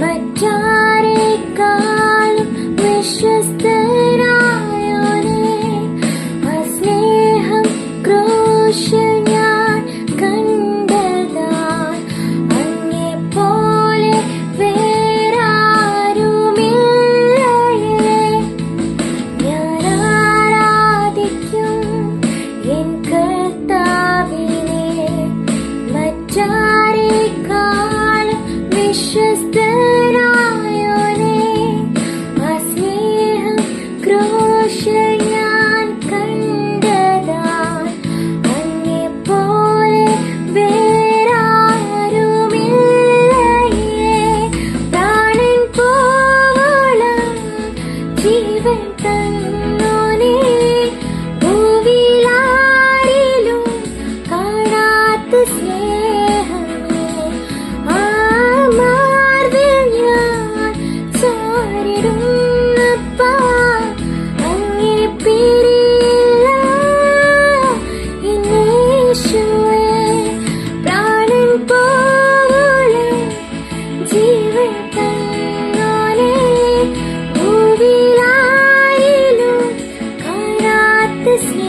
മറ്റാരെക്കാളും വിശ്വസ്തരായോനെ. അസ്നേഹം ക്രൂശ് ഞാൻ കണ്ടതാൽ അങ്ങെ പോലെ വേറാരുമില്ലേ ഞാൻ ആരാധിക്കും എൻ കർത്താവിനെ. മറ്റാരെക്കാളും വിശ്വസ് 是 Christmas.